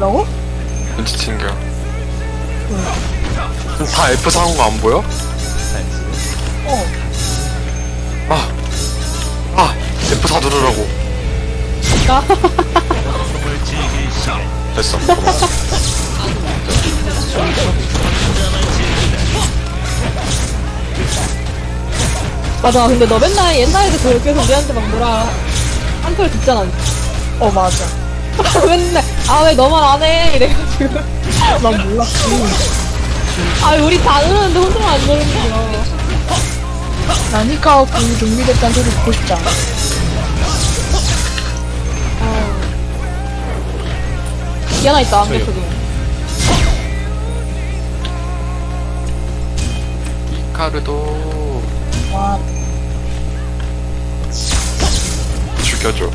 뭐라고? 눈치 챙겨. 다 F 사온 거 안 보여? 어. 아, 아, F 사 누르라고. 됐어. 고마워. 맞아. 근데 너 맨날 옛날에도 그렇게 해서 우리한테 막 뭐라 한 소리 듣잖아. 어, 맞아. 맨날 아 왜 너만 안 해? 이래가지고 난 몰랐지. 아 우리 다 누르는데 혼자만 안 누르는 거야. 난 히카와 공이 준비됐다는 소리 듣고 싶지 않아. 이 하나 있다 안개 속에. 카르도 와, 죽여줘.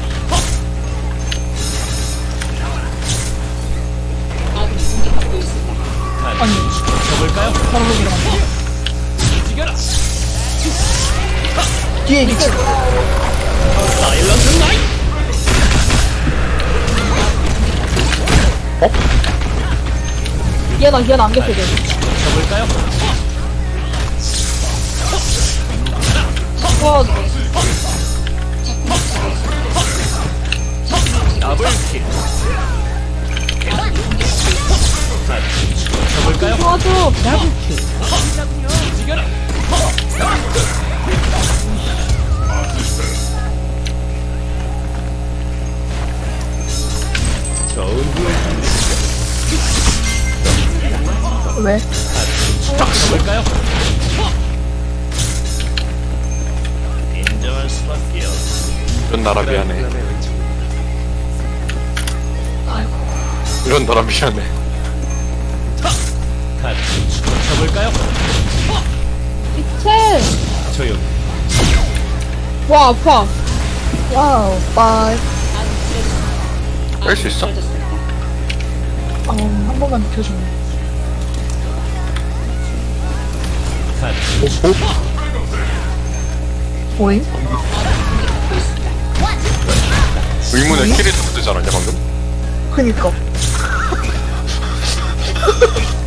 바로 거기로 간다. 뒤에 리치. 이 하나 이 하나 안개 속에. 와 도와줘. 왜? 이런 나라 미안해. 이런 나라 미안해. 체. 와 아파. 와우, 빠이. 뺄수 있어? 아, 한 번만 비켜주면. 보임? 의문의 키를 듣지 않았냐 방금? 그니까.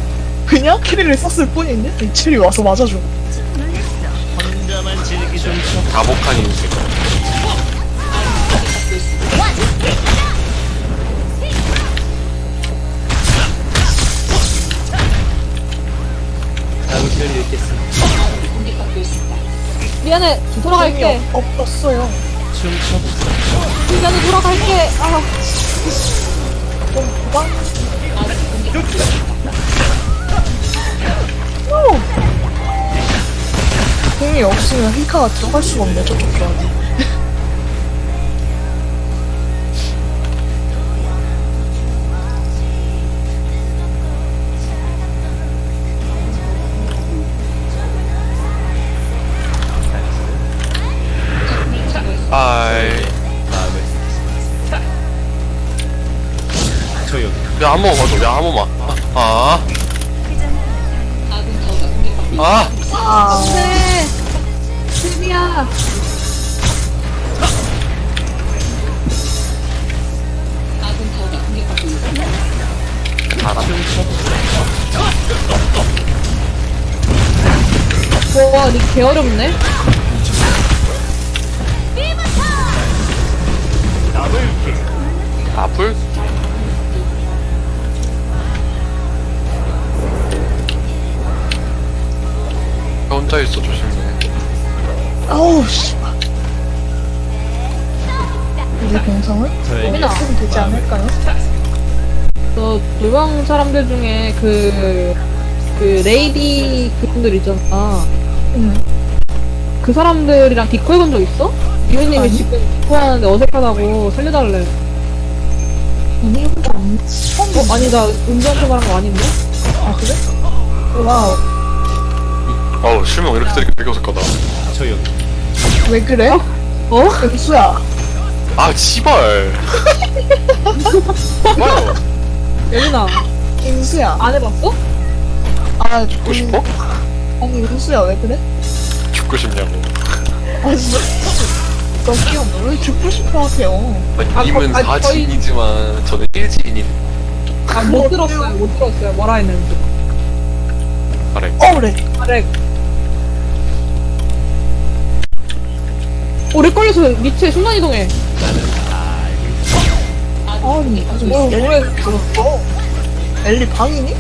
그냥 키리를 썼을 뿐인데? 리치리 와서 맞아줘. 가복한 인생. 미안해. 돌아갈게. 없었어요. 미안해 돌아갈게. 아. 좀 도망. 공이 없으면 히카가 들어갈 수가 없네, 저쪽 조합이. 아이. 야, 한 번만 봐줘. 야, 한 번만. 아. 아. 아, 네. 슬비야. 알아. 와, 니 개 어렵네. 아플? 혼자 있어 조심해. 아우, 씨발. 우리 공성은? 민아. 하면 되지 않을까요? 너 노방 사람들 중에 그, 그 레이디 그분들 있잖아. 응. 그 사람들이랑 디코 해본 적 있어? 아니. 지금 디코 하는데 어색하다고 살려달래. 적 없는. 처음 어, 아니, 나 은지한테 말한 거 아닌데? 아, 그래? 와우. 어우 실명 이렇게 들으니까 되게 어색하다. 왜 그래? 어? 은수야. 아 씨발. 뭐야? 예린아, 은수야. 안 해봤어? 아, 죽고 싶어? 아니, 은수야, 왜 그래? 죽고 싶냐고. 아, 진짜. 너 귀여워. 왜 죽고 싶어 하세요? 님은 거- 아, 거의- 4지인이지만 저는 1지인이. 아, 못 들었어요. 못 들었어요. 뭐라 했는지. 아래. 어 그래 아래. 오래 걸려서 밑에 순간 이동해. 아니 아주 뭐, 뭐래. 들었어 엘리 방이니?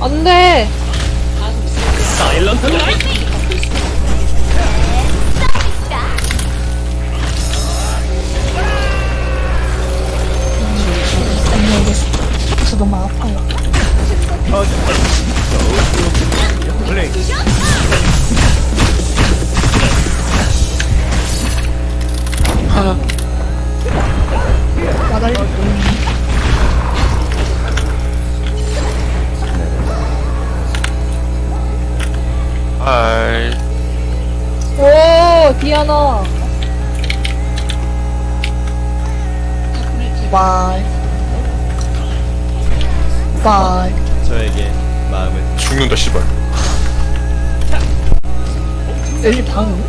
안 돼. 안녕하겠어 저 너무 아파요 나달리 아이. 오, 디아나. 바이 바이 저에게 마음을 죽는다, 씨발. 엘리 방이니?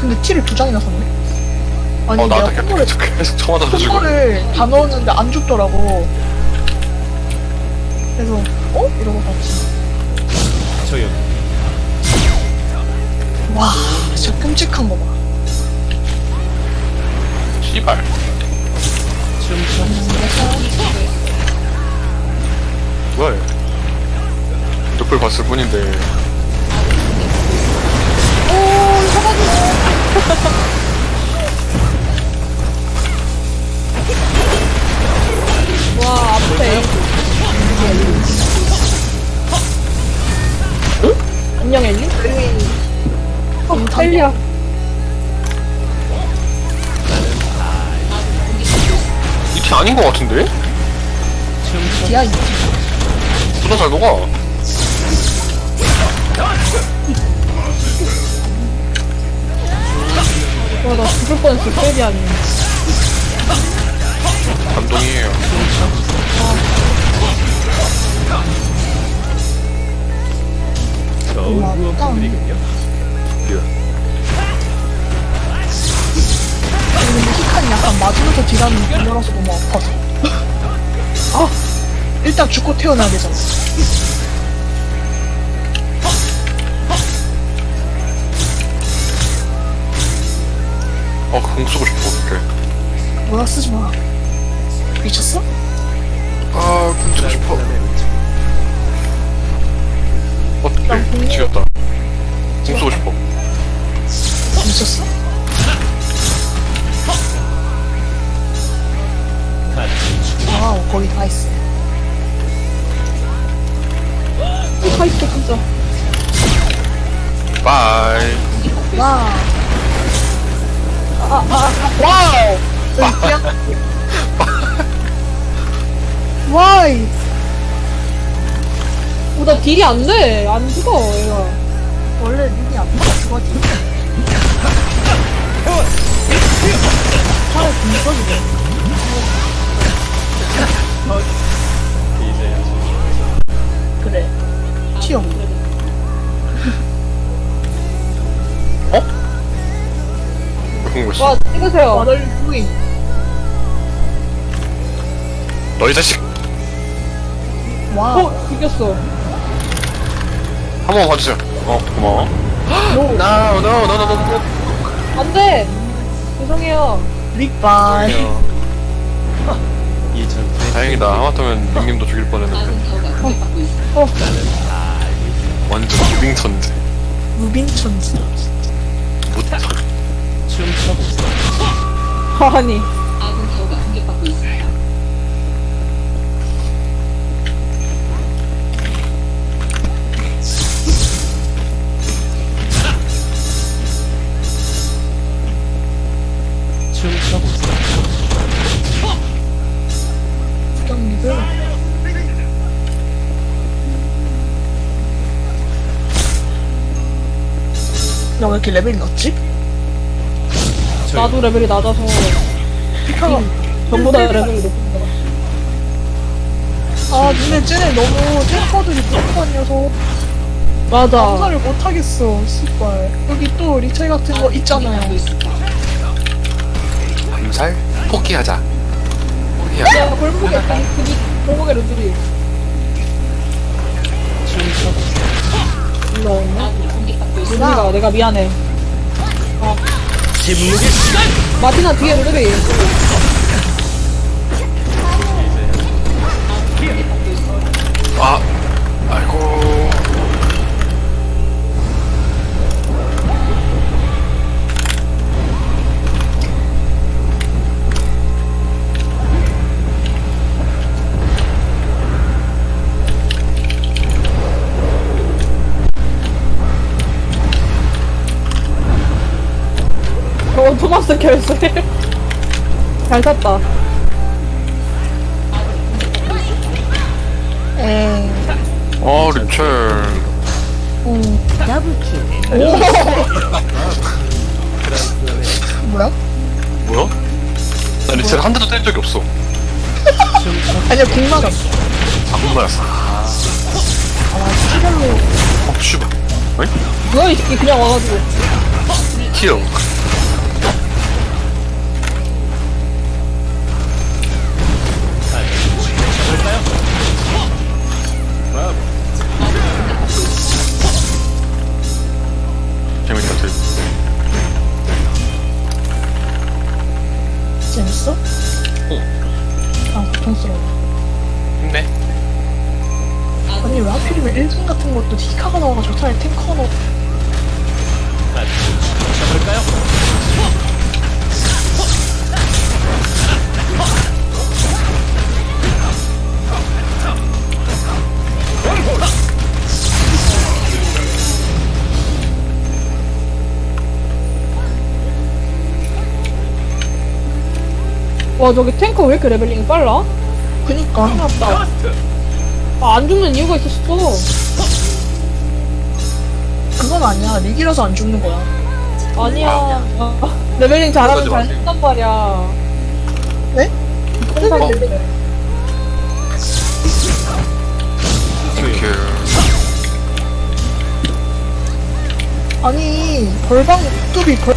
근데 티를 두 장이나 샀네 아니 어, 내가 나한테 계속, 계속. 콤보를 다 넣었는데 안 죽더라고 그래서 어? 이러고 봤지 저 여기 와 진짜 끔찍한 거봐 씨발. 왜? 늑불 봤을 뿐인데. 와, 앞에. 안녕, 엘리? 어, 엘리야. 이티 아닌 것 같은데? 있지 존나 잘 녹아. 와, 나 죽을 뻔했어, 엘리 아니 감동이에요. 좋은 후원 분들이군요. 근데 히칸이 약간 맞으면서 딜하는 딜러라서 너무 아파서 아 일단 죽고 태어나야 되잖아 어, 공 쓰고 싶어, 어떡해. 뭐야 쓰지 마 미쳤어? 아, 공 쓰고 싶어. 어떡해. 난 공- 미치겠다. 공 쓰고 싶어. 미쳤어? 와우 거기 다 있어 다 있어, 진짜. 바이. 아, 아, 와우 여기야? 와이 어, 나 딜이 안 돼. 안 죽어, 얘가. 원래 눈이 안 나와 그거지 차라리 공 써주게 이제 그래 튀어 왜 공고 와, 있어? 찍으세요. 마덜 부인 너희 자식. 와우 어, 이겼어. 한 번만 봐주세요. 어, 고마워. No, no, no, no, no, no. 안 돼! 죄송해요. 전투에 다행이다. 하마터면 닉님도 죽일 뻔했는데. 어, 완전 무빙천재. 무빙천지 무턴. 춤춰보세요. 아니. 춤춰보세요. 부장님들 나왜 이렇게 레벨이 낮지? 저 나도 레벨이 낮아서 피카가 전부 다 레벨이 높은 거야. 아 근데 쟤네 너무 탱커들이 못하녀서 맞아. 암살을 못하겠어 씨발 여기 또 리차이 같은 거 있잖아요 암살? 포기하자. 포기하자. 내가 골목에 약간 그니 골목에 루들이 춤춰보세요. 일로 왔네. 루들이가 내가 미안해. 침묵의 시간! 마티나 뒤에 루들이. 아, 아이고. 어 토마스 결세. 잘 탔다. 에이. 어, 리첼. 뭐야? 뭐야? 나 리첼 한 대도 때린 적이 없어. 아니야, 궁 맞았어. 방금 맞았어. 아, 시간로. 어, 씨발. 어이? 뭐야 이 새끼 그냥 와가지고. 킬. 잡 히카가 나와가지고 차라리 탱커 넣어. 잡을까요? 와 저기 탱커 왜 이렇게 레벨링이 빨라? 그니까. 아, 안 죽는 이유가 있었어. 그건 아니야. 릭이라서 안 죽는 거야. 아니야. 아, 레벨링 잘하면 그러지 잘 마세요. 쓴단 말이야. 네? 항상 어? 레벨링. 땡큐. 아니, 벌방 뚜비 벌.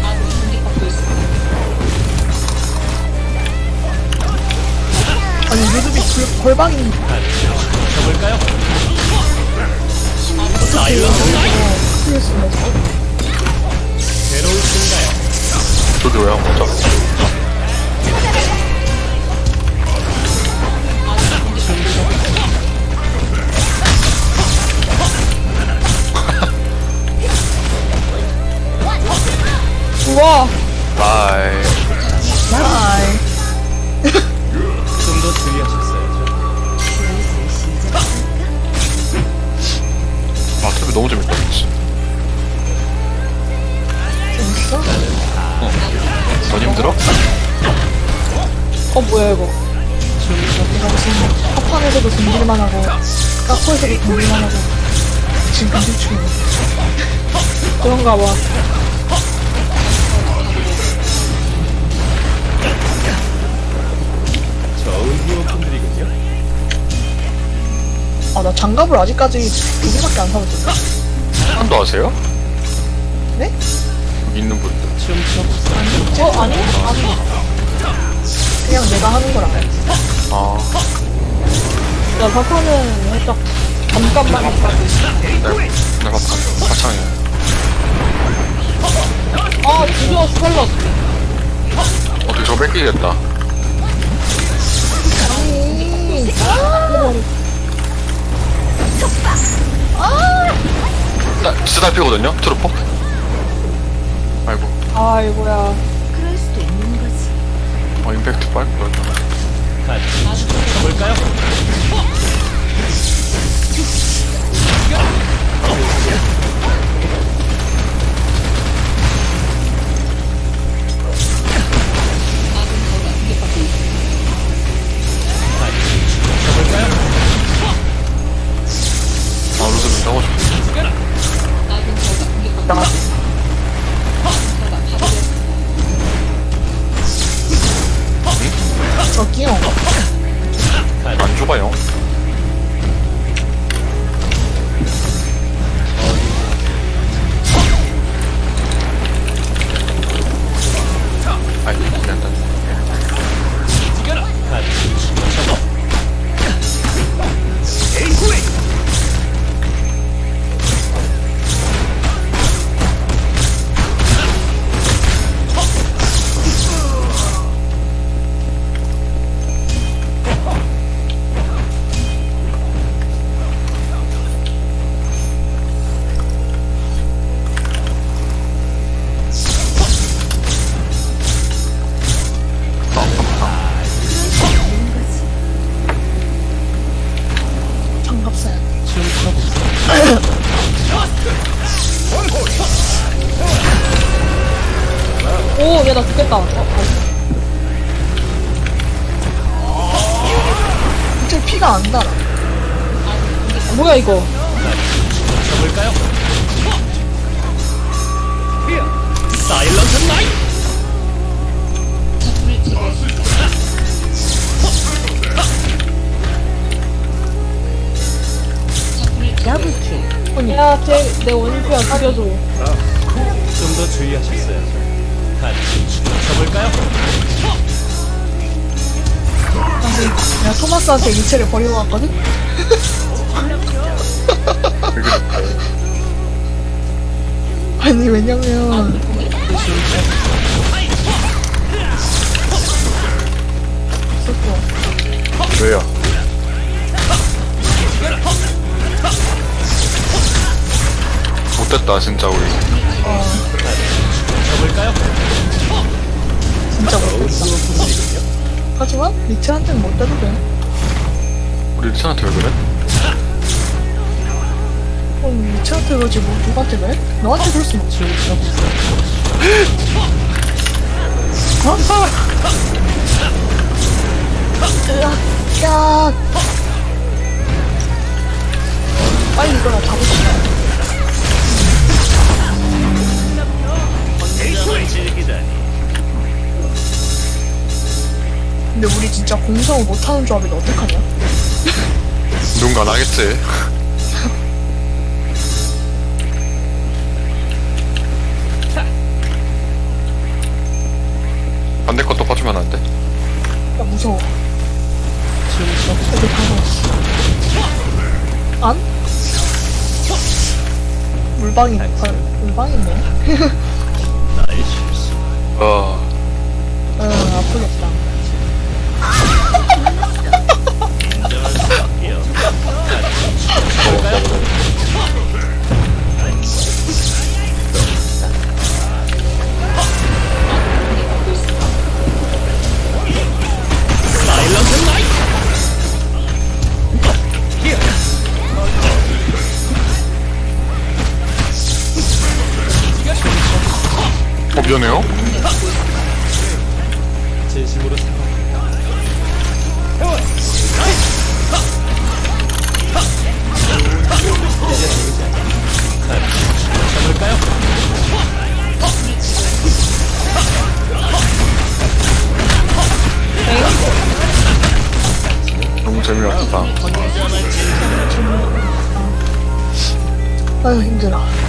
아니, 루드비 벌, 벌방이 잡을까요? 풀릴 수 있어. 괴 주의하셨어야죠. 아, 너무 재밌다, 진짜. 넌 힘들어? 어 뭐야 이거. 합판에서도 등질만 하고, 까코에서도 등질만 하고, 지금 근질 중이야. 그런가 봐. 아, 나 장갑을 아직까지 두 개밖에 안 사봤거든. 한도 아세요? 네? 여기 있는. 춤춰보세요. 어 아니? 아니. 그냥 내가 하는 걸 알아. 아, 나 사파는 살짝 잠깐만 했거든. 내가, 내가 바, 바창이야. 아 드디어 스칼럿. 어떻게 저거 뺏기겠다. 아니, 나, 진짜 달피거든요? 트루퍼? 아이고. 아이고야. 그럴 수도 있는 거지. 어, 임팩트 빨리 보였다. 같이 잡을까요? 잡을까요? 아, 루스를 하고 싶어. 내 원수야 죽여줘 좀 더 주의하셨어야죠. 같이 가볼까요? 근데 내가 토마스한테 이체를 버리고 갔거든? 아니, 왜냐면. 왜요? 못됐다 진짜 우리 가볼까요? 진짜 못했어. 하지만, 리체한테는 못 돼도 돼. 우리 리찬한테 왜 그래? 그럼 리체한테 그러지, 뭐, 누구한테 그래? 너한테 그럴 순 없지, 리체가. 어? 으악, 야. 우리 진짜 공성을 못하는 조합인데 어떡하냐? 누군가 안 하겠지 반대 것도 봐주면 안 돼? 야 무서워. 여기 다 넣었어. 안? 물방이 아, 물방이네. 나의 실수. 어응 아프겠다. 어, 미안해요 진심으로 사랑합니다. 가볼까요? 너무 재미없다 아유 힘들어.